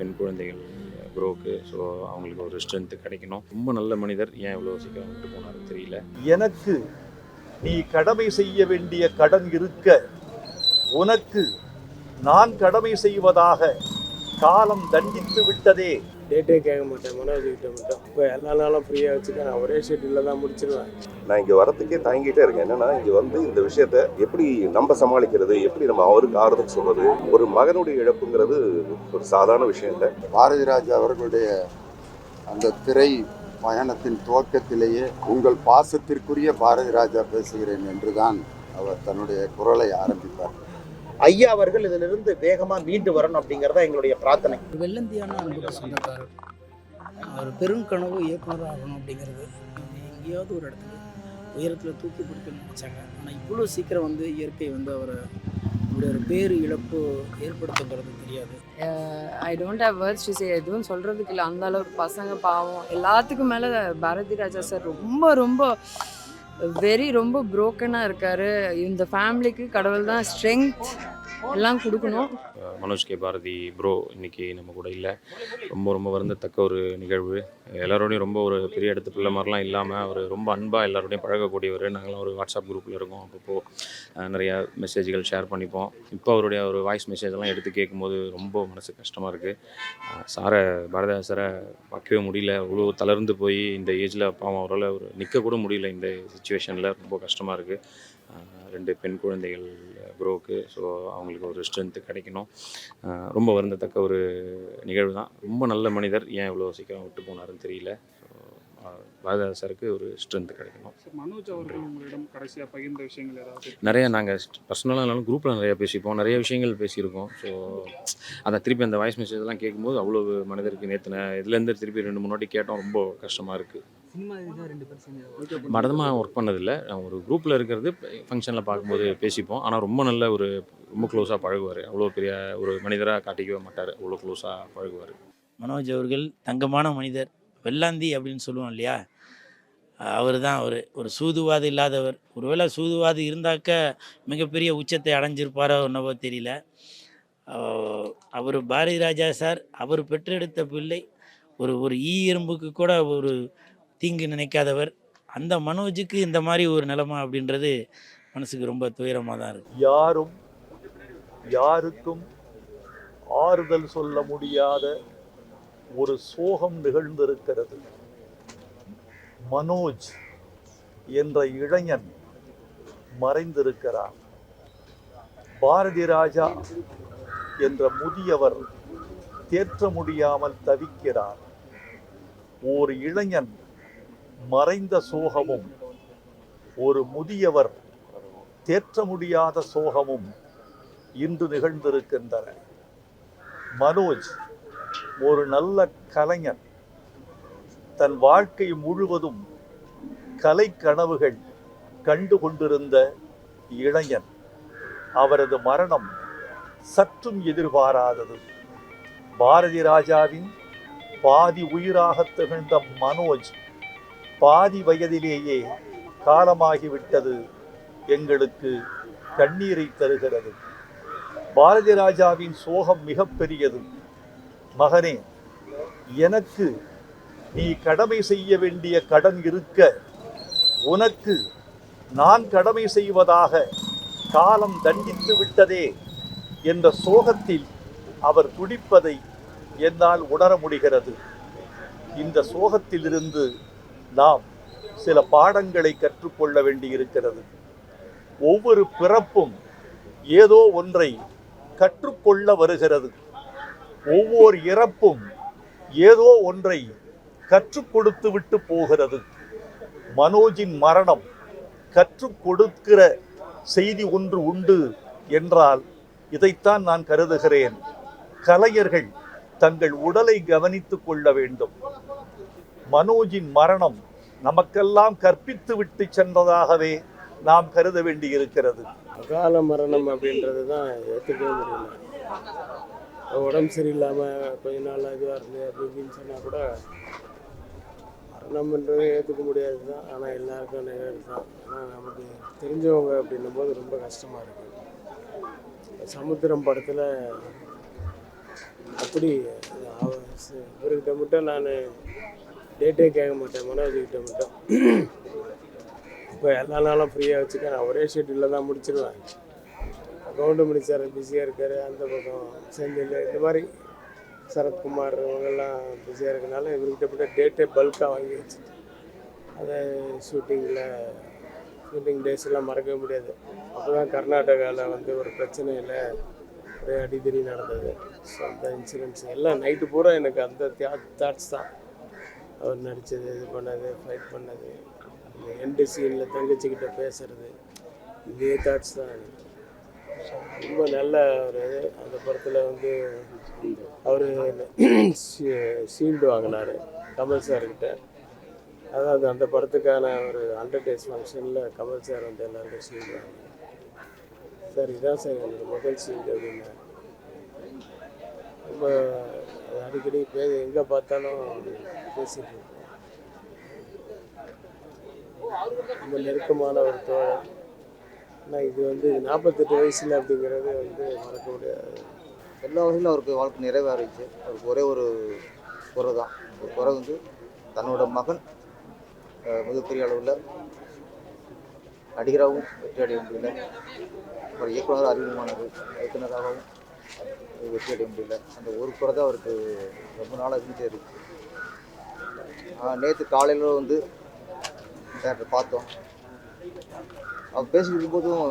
பெண் குழந்தைகள் ப்ரோக்கு ஸோ அவங்களுக்கு ஒரு ஸ்ட்ரென்த்து கிடைக்கணும். ரொம்ப நல்ல மனிதர். ஏன் இவ்வளோ சீக்கிரம் விட்டு போனாரு தெரியல. எனக்கு நீ கடமை செய்ய வேண்டிய கடன் இருக்க. உனக்கு நான் கடமை செய்வதாக காலம் தண்டித்து விட்டதே. டேட்டே கேட்க மாட்டேன் மனோஜ் கிட்ட மட்டும். இப்போ எல்லா நாளும் ஃப்ரீயாக வச்சுக்க நான் ஒரே ஷெட்யூலில் தான் முடிச்சிருவேன். நான் இங்கே வரத்துக்கே தயங்கிட்டே இருக்கேன். என்னன்னா இங்கே வந்து இந்த விஷயத்த எப்படி நம்ம சமாளிக்கிறது எப்படி நம்ம அவருக்கு ஆறுதல் சொல்றது ஒரு மகனுடைய இழப்புங்கிறது ஒரு சாதாரண விஷயம் இல்லை. பாரதி ராஜா அவர்களுடைய அந்த திரை பயணத்தின் துவக்கத்திலேயே உங்கள் பாசத்திற்குரிய பாரதி ராஜா பேசுகிறேன் என்றுதான் அவர் தன்னுடைய குரலை ஆரம்பிப்பார். ஐயா அவர்கள் இதிலிருந்து வேகமா மீண்டு வரணும் அப்படிங்கறதா எங்களுடைய பிரார்த்தனை. வெள்ளந்தியான அன்புக்கு சொந்தக்காரர். அவர் பெரும் கனவு இயக்குனர் ஆகணும் அப்படிங்கிறது எங்கேயாவது ஒரு இடத்துல உயரத்தில் தூக்கி பிடிக்கணும்னு நினச்சாங்க. ஆனால் இவ்வளோ சீக்கிரம் வந்து இயற்கை வந்து அவரை ஒரு பேர் இழப்பு ஏற்படுத்தப்படுறது தெரியாது. I don't have words to say எதுவும் சொல்கிறதுக்கு இல்லை. அந்த அளவுக்கு பசங்க பாவம். எல்லாத்துக்கும் மேலே பாரதி ராஜா சார் ரொம்ப ரொம்ப வெரி ரொம்ப ப்ரோக்கனாக இருக்கார். இந்த ஃபேமிலிக்கு கடவுள் தான் ஸ்ட்ரென்த் எல்லாம் கொடுக்கணும். மனோஜ் கே. பாரதி ப்ரோ இன்றைக்கி நம்ம கூட இல்லை. ரொம்ப ரொம்ப வருந்தத்தக்க ஒரு நிகழ்வு. எல்லாரோடையும் ரொம்ப ஒரு பெரிய இடத்து பிள்ளை மாதிரிலாம் இல்லாமல் அவர் ரொம்ப அன்பாக எல்லாரோடையும் பழகக்கூடியவர். நாங்களாம் ஒரு வாட்ஸ்அப் குரூப்பில் இருக்கோம். அப்பப்போ நிறையா மெசேஜ்கள் ஷேர் பண்ணிப்போம். இப்போ அவருடைய ஒரு வாய்ஸ் மெசேஜெல்லாம் எடுத்து கேட்கும்போது ரொம்ப மனசு கஷ்டமாக இருக்குது சாரை பாரதிதாசரை சாரை பார்க்கவே முடியல. அவ்வளோ தளர்ந்து போய் இந்த ஏஜில் பாவம் அவரால் ஒரு நிற்க கூட முடியல இந்த சுச்சுவேஷனில் ரொம்ப கஷ்டமாக இருக்குது ரெண்டு பெண் குழந்தைகள் ப்ரோக்கு ஸோ அவங்களுக்கு ஒரு ஸ்ட்ரென்த்து கிடைக்கணும். ரொம்ப வருந்தத்தக்க ஒரு நிகழ்வு தான் ரொம்ப நல்ல மனிதர். ஏன் இவ்வளோ சீக்கிரம் விட்டு போனாருன்னு தெரியல. ஸோ பாரதிதாசருக்கு ஒரு ஸ்ட்ரென்த்து கிடைக்கணும். மனோஜ் அவர்கள் உங்களிடம் கடைசியாக பகிர்ந்த விஷயங்கள் ஏதாவது நிறைய நாங்கள் பர்சனலாக இருந்தாலும் குரூப்பில் நிறைய பேசிப்போம். நிறைய விஷயங்கள் பேசியிருக்கோம். ஸோ அதை திருப்பி அந்த வாய்ஸ் மெசேஜ்லாம் கேட்கும்போது அவ்வளோ மனிதருக்கு நேற்று இதுலேருந்து திருப்பி ரெண்டு மூணு வாட்டி கேட்டோம். ரொம்ப கஷ்டமாக இருக்குது மடமாக ஒர்க் பண்ணதில்லை. ஒரு குரூப்பில் இருக்கிறது ஃபங்க்ஷனில் பார்க்கும்போது பேசிப்போம். ஆனால் ரொம்ப நல்ல ஒரு ரொம்ப க்ளோஸாக பழகுவார். அவ்வளோ பெரிய ஒரு மனிதராக காட்டிக்கவே மாட்டார். அவ்வளோ க்ளோஸாக பழகுவார். மனோஜ் அவர்கள் தங்கமான மனிதர். வெள்ளாந்தி அப்படின்னு சொல்லுவோம் இல்லையா? அவர் தான் அவர் ஒரு சூதுவாது இல்லாதவர். ஒருவேளை சூதுவாது இருந்தாக்க மிகப்பெரிய உச்சத்தை அடைஞ்சிருப்பாரோ என்னவோ தெரியல. அவர் பாரதி ராஜா சார் அவர் பெற்றெடுத்த பிள்ளை. ஒரு ஒரு ஈ எறும்புக்கு கூட ஒரு தீங்கு நினைக்காதவர். அந்த மனோஜுக்கு இந்த மாதிரி ஒரு நிலைமை அப்படின்றது மனசுக்கு ரொம்ப துயரமாக தான் இருக்குது யாரும் யாருக்கும் ஆறுதல் சொல்ல முடியாத ஒரு சோகம் நிகழ்ந்திருக்கிறது. மனோஜ் என்ற இளைஞன் மறைந்திருக்கிறார் பாரதி ராஜா என்ற முதியவர் தேற்ற முடியாமல் தவிக்கிறார். ஓர் இளைஞன் மறைந்த சோகமும் ஒரு முதியவர் தேற்ற முடியாத சோகமும் இன்று நிகழ்ந்திருக்கின்றன. மனோஜ் ஒரு நல்ல கலைஞன். தன் வாழ்க்கை முழுவதும் கலை கனவுகள் கண்டு கொண்டிருந்த இளைஞன். அவரது மரணம் சற்றும் எதிர்பாராதது. பாரதி ராஜாவின் பாதி உயிராக திகழ்ந்த மனோஜ் பாதி வயதிலேயே காலமாகிவிட்டது எங்களுக்கு கண்ணீரை தருகிறது. பாரதி ராஜாவின் சோகம் மிகப்பெரியது மகனே எனக்கு நீ கடமை செய்ய வேண்டிய கடன் இருக்க. உனக்கு நான் கடமை செய்வதாக காலம் தண்டித்து விட்டதே என்ற சோகத்தில் அவர் துடிப்பதை என்னால் உணர முடிகிறது. இந்த சோகத்திலிருந்து நாம் சில பாடங்களை கற்றுக்கொள்ள வேண்டியிருக்கிறது. ஒவ்வொரு பிறப்பும் ஏதோ ஒன்றை கற்றுக்கொள்ள வருகிறது. ஒவ்வொரு இறப்பும் ஏதோ ஒன்றை கற்றுக் கொடுத்து விட்டு போகிறது. மனோஜின் மரணம் கற்றுக் கொடுக்கிற செய்தி ஒன்று உண்டு என்றால் இதைத்தான் நான் கருதுகிறேன். கலைஞர்கள் தங்கள் உடலை கவனித்துக் கொள்ள வேண்டும். மனோஜின் மரணம் நமக்கெல்லாம் கற்பித்து விட்டு சென்றதாகவே நாம் கருத வேண்டியிருக்கிறது. அகால மரணம் அப்படின்றது தான் ஏற்றுக்கவே முடியல. உடம்பு சரியில்லாமல் கொஞ்ச நாள் இதுவாக இருந்து அப்படி இப்படின்னு சொன்னால் கூட மரணம்ன்றது ஏற்றுக்க முடியாது தான். ஆனால் எல்லாருக்கும் நிகழ்வு தான். ஆனால் நமக்கு தெரிஞ்சவங்க அப்படின்னும் போது ரொம்ப கஷ்டமாக இருக்குது சமுத்திரம் படத்தில் அப்படி சரி, இவர்கிட்ட மட்டும் நான் டேட்டே கேட்க மாட்டேன் மனோஜிக்கிட்ட மட்டும். இப்போ எல்லா நாளும் ஃப்ரீயாக வச்சுக்க நான் ஒரே ஷெட்யூலில் தான் முடிச்சிருவேன். கவுண்டு முடிச்சார் பிஸியாக இருக்கார் அந்த பக்கம் செந்தில் இந்த மாதிரி சரத்குமார் இவங்கெல்லாம் பிஸியாக இருக்கனால இவர்கிட்ட மட்டும் டேட்டே பல்காக வாங்கி வச்சுட்டு அதை ஷூட்டிங்கில் ஷூட்டிங் டேஸ் எல்லாம் மறக்கவே முடியாது. அப்போ தான் கர்நாடகாவில் வந்து ஒரு பிரச்சனையில் ஒரே அடிதடி நடந்தது. ஸோ அந்த இன்சிடென்ட்ஸ் எல்லாம் நைட்டு பூரா எனக்கு அந்த தாட்ஸ் தான். அவர் நடித்தது இது பண்ணது ஃபைட் பண்ணது அந்த எண்டு சீனில் தங்கச்சிக்கிட்ட பேசுறது இதே தாட்ஸ் தான். ரொம்ப நல்ல ஒரு அந்த படத்தில் வந்து அவர் ஷீல்டு வாங்கினார் கமல் சார்கிட்ட அதாவது அந்த படத்துக்கான ஒரு ஹண்ட்ரட் டேஸ் ஃபங்க்ஷனில் கமல் சார் வந்து எல்லாருக்கும் ஷீல்டு வாங்கினார் சார் இதான் சார் எனக்கு முதல் ஷீல்டு அப்படின்னு. ரொம்ப அது அடிக்கடி பே எங்கே பார்த்தாலும் பேசிட்டு இருக்கோம் ரொம்ப நெருக்கமான ஒரு தோழர். ஆனால் இது வந்து நாற்பத்தெட்டு வயசில் அப்படிங்கிறது வந்து மறக்க முடியாது. எல்லா வகையிலும் அவருக்கு வாழ்க்கை நிறைவேறிச்சு. அவருக்கு ஒரே ஒரு குறை தான். ஒரு குறை வந்து தன்னோட மகன் மிகப்பெரிய அளவில் நடிகராகவும் வெற்றி அடைய முடியல. ஒரு இயக்குனர் அறிமுகமானது இயக்குனராகவும் வெற்றி அடைய முடியல. அந்த ஒரு குறை தான் அவருக்கு ரொம்ப நாளாக இருந்துகிட்டே இருக்கு. நேற்று காலையில் வந்து தேட்டர் பார்த்தோம். அவர் பேசிக்கிட்டு இருக்கும்போதும்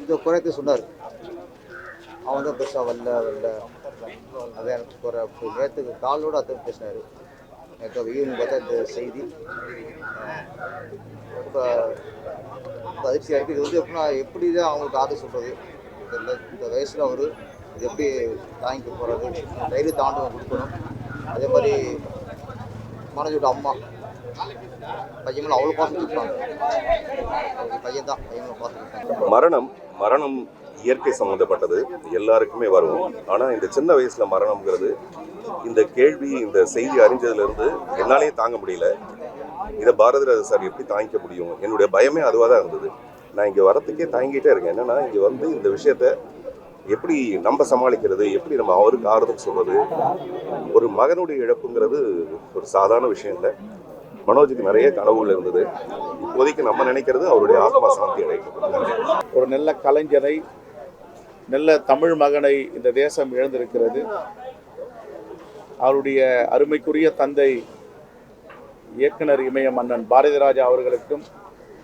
இந்த குறையத்தை சொன்னார். அவன் தான் பெருசாக வரல வரல. அதான் எனக்கு குறை. அப்படி நேற்றுக்கு காலோட அதான் பேசினார். நேற்று ஈவினிங் பார்த்தா இந்த செய்தி. ரொம்ப அதிர்ச்சியாக இருக்குது இது வந்து எப்படின்னா எப்படி தான் அவங்களுக்கு ஆதரவு சொல்கிறது இந்த வயசில் அவர் இது எப்படி தாங்கிக்க போகிறது தைரிய தாண்டவம் கொடுக்கணும். அதே மாதிரி மனோஜோட அம்மா பையன் அவ்வளோ பாசம் கொடுப்பாங்க பையன் தான் பையன் பாசம் மரணம் மரணம் இயற்கை சம்மந்தப்பட்டது எல்லாருக்குமே வரும். ஆனால் இந்த சின்ன வயசில் மரணம்ங்கிறது இந்த கேள்வி இந்த செய்தி அறிஞ்சதுலேருந்து என்னாலேயே தாங்க முடியல. இதை பாரதிராஜ சார் எப்படி தாங்கிக்க முடியும்? என்னுடைய பயமே அதுவாக தான் இருந்தது. நான் இங்கே வரத்துக்கே தாங்கிட்டே இருக்கேன். என்னென்னா இங்கே வந்து இந்த விஷயத்த எப்படி நம்ம சமாளிக்கிறது? எப்படி நம்ம அவருக்கு ஆறுதல் சொல்வது ஒரு மகனுடைய இழப்புங்கிறது ஒரு சாதாரண விஷயம் இல்லை. மனோஜுக்கு நிறைய கனவுகள் இருந்தது. இப்போதைக்கு நம்ம நினைக்கிறது அவருடைய ஆத்மா சாந்தி அடைக்கும் ஒரு நல்ல கலைஞரை நல்ல தமிழ் மகனை இந்த தேசம் இழந்திருக்கிறது. அவருடைய அருமைக்குரிய தந்தை இயக்குனர் இமய மன்னன் பாரதிராஜா அவர்களுக்கும்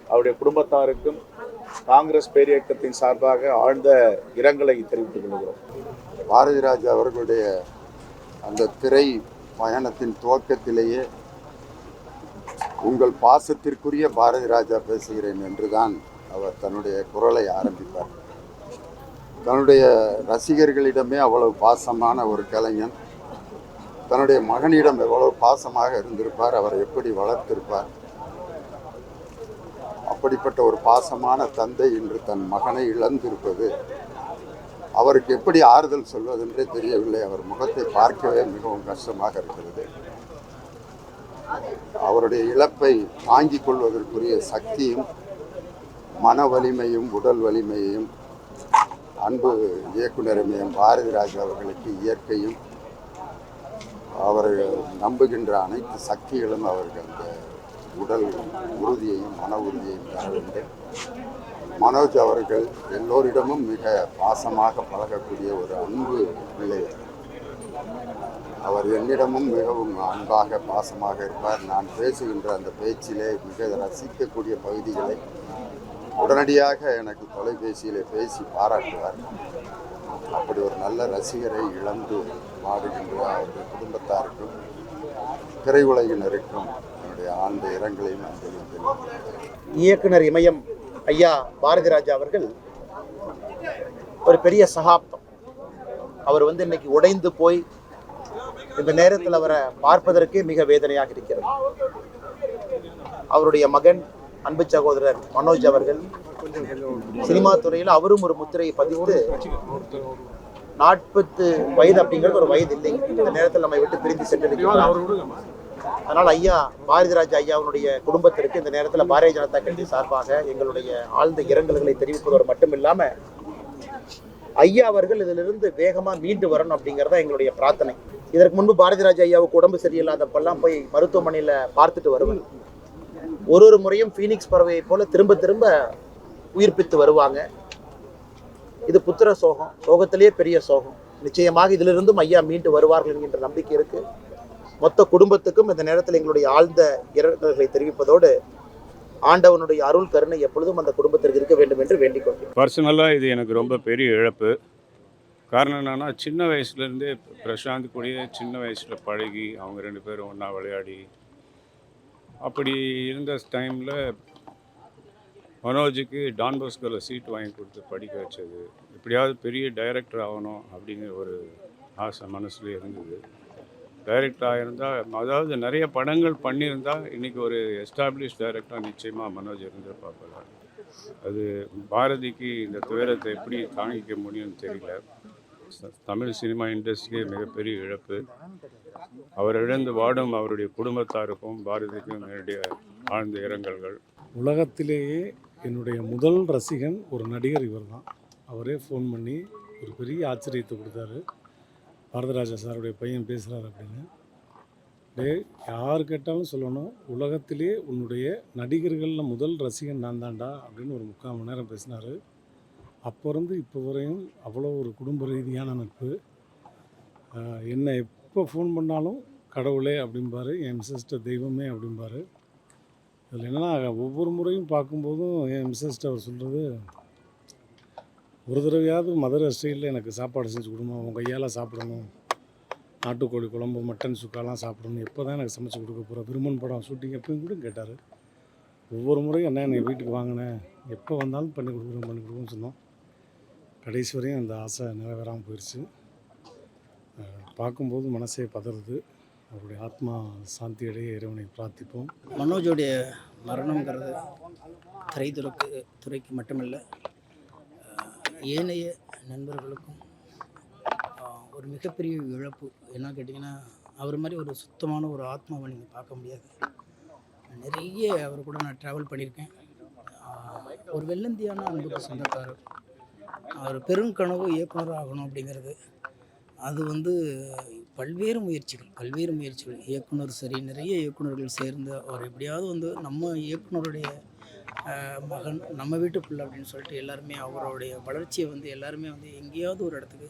அவருடைய குடும்பத்தாருக்கும் காங்கிரஸ் பேரியக்கத்தின் சார்பாக ஆழ்ந்த இரங்கலை தெரிவித்துக் கொள்கிறோம். பாரதி ராஜா அவர்களுடைய அந்த திரை பயணத்தின் துவக்கத்திலேயே உங்கள் பாசத்திற்குரிய பாரதி ராஜா பேசுகிறேன் என்றுதான் அவர் தன்னுடைய குரலை ஆரம்பிப்பார். தன்னுடைய ரசிகர்களிடமே அவ்வளவு பாசமான ஒரு கலைஞன். தன்னுடைய மகனிடம் எவ்வளவு பாசமாக இருந்திருப்பார் அவரை எப்படி வளர்த்திருப்பார் அப்படிப்பட்ட ஒரு பாசமான தந்தை இன்று தன் மகனை இழந்திருப்பது அவருக்கு எப்படி ஆறுதல் சொல்வதென்றே தெரியவில்லை. அவர் முகத்தை பார்க்கவே மிகவும் கஷ்டமாக இருக்கிறது. அவருடைய இழப்பை தாங்கிக் கொள்வதற்குரிய சக்தியும் மன வலிமையும் உடல் வலிமையையும் அன்பு இயக்குநரமையும் பாரதிராஜ் அவர்களுக்கு இயற்கையும் அவர்கள் நம்புகின்ற அனைத்து சக்திகளும் அவர்கள் அந்த உடல் உறுதியையும் மன உறுதியையும் தர வேண்டும். மனோஜ் அவர்கள் எல்லோரிடமும் மிக பாசமாக பழகக்கூடிய ஒரு அன்பு பிள்ளை அவர் என்னிடமும் மிகவும் அன்பாக பாசமாக இருப்பார். நான் பேசுகின்ற அந்த பேச்சிலே மிக ரசிக்கக்கூடிய பகுதிகளை உடனடியாக எனக்கு தொலைபேசியிலே பேசி பாராட்டுவார். அப்படி ஒரு நல்ல ரசிகரை இழந்து வாடுகின்ற அவருடைய குடும்பத்தாருக்கும் திரையுலகினருக்கும் ஆழ்ந்த இரங்கலையும் அஞ்சலியும் இயக்குனர் இமயம் ஐயா பாரதிராஜா அவர்கள் ஒரு பெரிய சகாப்தம். அவர் வந்து இன்னைக்கு உடைந்து போய் இந்த நேரத்தில் அவரை பார்ப்பதற்கே மிக வேதனையாக இருக்கிறது. அவருடைய மகன் அன்பு சகோதரர் மனோஜ் அவர்கள் சினிமா துறையில் அவரும் ஒரு முத்திரையை பதிவிட்டு நாற்பத்து வயது அப்படிங்கிறது ஒரு வயது இல்லை. இந்த நேரத்தில் நம்மை விட்டு பிரிந்து சென்றிருக்கிறார். அதனால் ஐயா பாரதிராஜா ஐயாவுடைய குடும்பத்திற்கு இந்த நேரத்தில் பாரதிய ஜனதா கட்சி சார்பாக எங்களுடைய ஆழ்ந்த இரங்கல்களை தெரிவிப்பதோடு மட்டும் இல்லாமல் ஐயா அவர்கள் இதிலிருந்து வேகமாக மீண்டு வரணும் அப்படிங்கிறதா எங்களுடைய பிரார்த்தனை. இதற்கு முன்பு பாரதி ராஜா ஐயாவுக்கு உடம்பு சரியில்லாதப்பெல்லாம் போய் மருத்துவமனையில் பார்த்துட்டு வருவேன். ஒரு ஒரு முறையும் ஃபீனிக்ஸ் பறவையை போல திரும்ப திரும்ப உயிர்ப்பித்து வருவாங்க. இது புத்திர சோகம் சோகத்திலேயே பெரிய சோகம். நிச்சயமாக இதிலிருந்தும் ஐயா மீண்டு வருவார்கள் என்கின்ற நம்பிக்கை இருக்கு. மொத்த குடும்பத்துக்கும் இந்த நேரத்தில் எங்களுடைய ஆழ்ந்த இரங்கல்களை தெரிவிப்பதோடு ஆண்டவனுடைய அருள் கருணை எப்பொழுதும் அந்த குடும்பத்திற்கு இருக்க வேண்டும் என்று வேண்டிக் கொள்கிறேன் பர்சனலாக இது எனக்கு ரொம்ப பெரிய இழப்பு. காரணம் என்னன்னா சின்ன வயசுலேருந்தே பிரசாந்த் கூடயே சின்ன வயசில் பழகி அவங்க ரெண்டு பேரும் ஒன்றா விளையாடி அப்படி இருந்த டைமில் மனோஜுக்கு டான் பாஸ்கோவில் சீட் வாங்கி கொடுத்து படிக்க வச்சது. எப்படியாவது பெரிய டைரக்டர் ஆகணும் அப்படிங்கிற ஒரு ஆசை மனசில் இருந்தது. டைரக்டராக ஆகியிருந்தால் அதாவது நிறைய படங்கள் பண்ணியிருந்தால் இன்றைக்கி ஒரு எஸ்டாப்ளிஷ் டைரக்டராக நிச்சயமாக மனோஜ் இருந்து பார்ப்பார் அது பாரதிக்கு இந்த துயரத்தை எப்படி தாங்கிக்க முடியும்னு தெரியல. தமிழ் சினிமா இண்டஸ்ட்ரியே மிகப்பெரிய இழப்பு. அவர் இழந்து வாடும் அவருடைய குடும்பத்தாருக்கும் பாரதிக்கும் என்னுடைய ஆழ்ந்த இரங்கல்கள். உலகத்திலேயே என்னுடைய முதல் ரசிகன் ஒரு நடிகர் இவர் தான் அவரே ஃபோன் பண்ணி ஒரு பெரிய ஆச்சரியத்தை கொடுத்தாரு. பாரதராஜா சாருடைய பையன் பேசுகிறார் அப்படின்னு. டே யார் கேட்டாலும் சொல்லணும் உலகத்திலே உன்னுடைய நடிகர்களில் முதல் ரசிகன் நான் தான்டா அப்படின்னு ஒரு முக்கால் மணி நேரம் பேசினார். அப்போ இருந்து இப்போ வரையும் அவ்வளோ ஒரு குடும்ப ரீதியான நட்பு. என்னை எப்போ ஃபோன் பண்ணாலும் கடவுளே அப்படிம்பார் என் மிஸ்ஸஸ்டர் தெய்வமே அப்படிம்பாரு. இதில் என்னென்னா ஒவ்வொரு முறையும் பார்க்கும்போதும் என் மிஸ்ஸஸ்ட்டு அவர் சொல்கிறது ஒரு தடவையாவது மதுரை ஸ்டைலில் எனக்கு சாப்பாடு செஞ்சு கொடுமா உன் கையால் சாப்பிடணும். நாட்டுக்கோழி குழம்பு மட்டன் சுக்காலாம் சாப்பிடணும். எப்போ தான் எனக்கு சமைச்சு கொடுக்க போகிற விருமன் படம் ஷூட்டிங் எப்பயும் கூட கேட்டார். ஒவ்வொரு முறையும் என்ன எனக்கு வீட்டுக்கு வாங்கினேன். எப்போ வந்தாலும் பண்ணி கொடுக்குறோம் பண்ணி கொடுக்கணும்னு சொன்னோம். கடைசி வரையும் அந்த ஆசை நிறைவேறாமல் போயிடுச்சு பார்க்கும்போது மனசே பதறுது. அவருடைய ஆத்மா சாந்தி அடைய இறைவனை பிரார்த்திப்போம். மனோஜோடைய மரணங்கிறது திரைத்துறைக்கு துறைக்கு மட்டுமல்ல ஏனைய நண்பர்களுக்கும் ஒரு மிகப்பெரிய இழப்பு என்ன கேட்டிங்கன்னா அவர் மாதிரி ஒரு சுத்தமான ஒரு ஆத்மாவை நீங்கள் பார்க்க முடியாது. நிறைய அவர் கூட நான் ட்ராவல் பண்ணியிருக்கேன். ஒரு வெள்ளந்தியான அன்புக்கு சொந்தக்காரர். அவர் பெருங்கனவு இயக்குனர் ஆகணும் அப்படிங்கிறது. அது வந்து பல்வேறு முயற்சிகள் பல்வேறு முயற்சிகள். இயக்குனர் சரி நிறைய இயக்குனர்கள் சேர்ந்து அவர் எப்படியாவது வந்து நம்ம இயக்குனருடைய மகன் நம்ம வீட்டு பிள்ளை அப்படின்னு சொல்லிட்டு எல்லாருமே அவருடைய வளர்ச்சியை வந்து எல்லாருமே வந்து எங்கேயாவது ஒரு இடத்துக்கு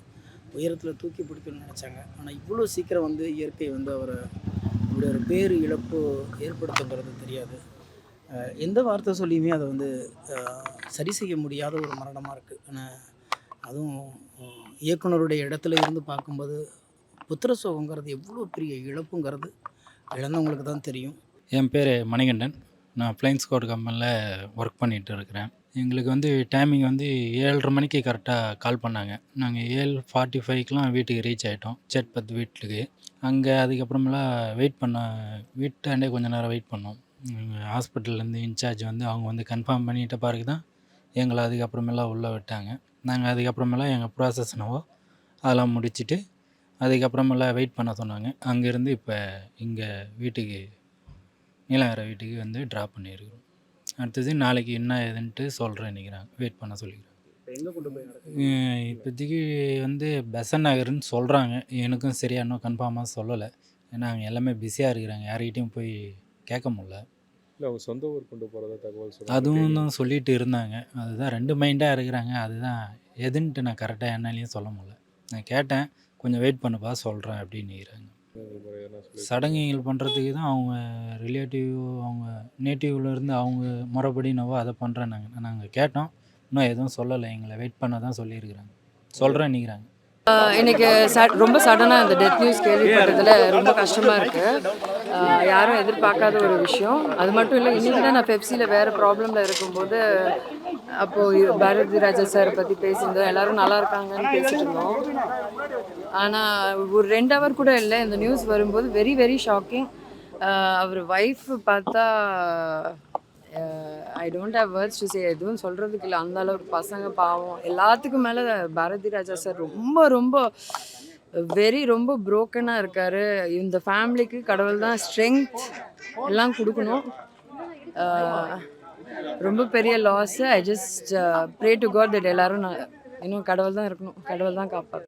உயரத்தில் தூக்கி பிடிக்கணும்னு நினச்சாங்க. ஆனால் இவ்வளோ சீக்கிரம் வந்து இயற்கை வந்து அவரை இப்படி ஒரு பேர் இழப்பு ஏற்படுத்துங்கிறது தெரியாது. எந்த வார்த்தை சொல்லியுமே அதை வந்து சரி செய்ய முடியாத ஒரு மரணமாக இருக்குது ஆனால் அதுவும் இயக்குனருடைய இடத்துல இருந்து பார்க்கும்போது புத்திர சோகங்கிறது எவ்வளோ பெரிய இழப்புங்கிறது இழந்தவங்களுக்கு தான் தெரியும். என் பேர் மணிகண்டன். நான் ஃப்ளைன்ஸ் ஸ்குவாட் கம்பெனியில் ஒர்க் பண்ணிகிட்டு இருக்கிறேன். எங்களுக்கு வந்து டைமிங் வந்து ஏழரை மணிக்கு கரெக்டாக கால் பண்ணாங்க. நாங்கள் ஏழு ஃபார்ட்டி ஃபைவ்க்கெலாம் வீட்டுக்கு ரீச் ஆகிட்டோம் சேட்பத் வீட்டுக்கு. அங்கே அதுக்கப்புறமெல்லாம் வெயிட் பண்ண வீட்டாண்டே கொஞ்ச நேரம் வெயிட் பண்ணோம். ஹாஸ்பிட்டல்லேருந்து இன்சார்ஜ் வந்து அவங்க வந்து கன்ஃபார்ம் பண்ணிட்ட பிறகு தான் எங்களை அதுக்கப்புறமெல்லாம் உள்ளே விட்டாங்க. நாங்கள் அதுக்கப்புறமெல்லாம் எங்கள் ப்ராசஸ் என்னவோ அதெல்லாம் முடிச்சுட்டு அதுக்கப்புறமெல்லாம் வெயிட் பண்ண சொன்னாங்க. அங்கேருந்து இப்போ இங்கே வீட்டுக்கு நீலகிரி வீட்டுக்கு வந்து ட்ராப் பண்ணியிருக்கிறோம். அடுத்தது நாளைக்கு என்ன ஏதுன்ட்டு சொல்கிறேன் நினைக்கிறாங்க வெயிட் பண்ண சொல்லிக்கிறேன். இப்போதைக்கு வந்து பெசன் நகர்னு சொல்கிறாங்க எனக்கும் சரியா இன்னும் கன்ஃபார்மாக சொல்லலை. ஏன்னா அவங்க எல்லாமே பிஸியாக இருக்கிறாங்க. யார்கிட்டையும் போய் கேட்க முடியல. இல்லை அவங்க சொந்த ஊர் கொண்டு போகிறதா தகவல். அதுவும் தான் சொல்லிட்டு இருந்தாங்க. அதுதான் ரெண்டு மைண்டாக இருக்கிறாங்க. அதுதான் எதுன்ட்டு நான் கரெக்டாக என்னலையும் சொல்ல முடியல. நான் கேட்டேன். கொஞ்சம் வெயிட் பண்ணுப்பா சொல்கிறேன் சொல்லி சடங்குகள் பண்ணுறதுக்கு தான் அவங்க ரிலேட்டிவ் அவங்க நேட்டிவ்லேருந்து அவங்க முறைப்படி அதை பண்ணுறேன் நாங்கள் நாங்கள் கேட்டோம். இன்னும் எதுவும் சொல்லலை. எங்களை வெயிட் பண்ண தான் சொல்லியிருக்கிறாங்க. சொல்கிறேன் நிற்கிறாங்க ஆஹ் இன்னைக்கு சட் ரொம்ப சடனாக இந்த டெத் நியூஸ் கேள்விப்பட்டதில் ரொம்ப கஷ்டமாக இருக்குது யாரும் எதிர்பார்க்காத ஒரு விஷயம். அது மட்டும் இல்லை இன்றைக்கி தான் நான் பெப்சியில் வேறு ப்ராப்ளமில் இருக்கும்போது அப்போது பாரதி ராஜா சாரை பற்றி பேசியிருந்தோம். எல்லாரும் நல்லா இருக்காங்கன்னு பேசிட்டு இருந்தோம். ஆனால் ஒரு ரெண்டு ஹவர் கூட இல்லை. இந்த நியூஸ் வரும்போது வெரி வெரி ஷாக்கிங் அவர் ஒய்ஃப் பார்த்தா I don't have words to say எதுவும் சொல்கிறதுக்கு இல்லை. அந்த அளவுக்கு பசங்க பாவம். எல்லாத்துக்கும் மேலே பாரதி ராஜா சார் ரொம்ப ரொம்ப வெரி ரொம்ப ப்ரோக்கனாக இருக்கார். இந்த ஃபேமிலிக்கு கடவுள் தான் ஸ்ட்ரென்த் எல்லாம் கொடுக்கணும். ரொம்ப பெரிய loss I just pray to God that எல்லாரும் நான் இன்னும் கடவுள் தான் இருக்கணும். கடவுள் தான் காப்பாற்று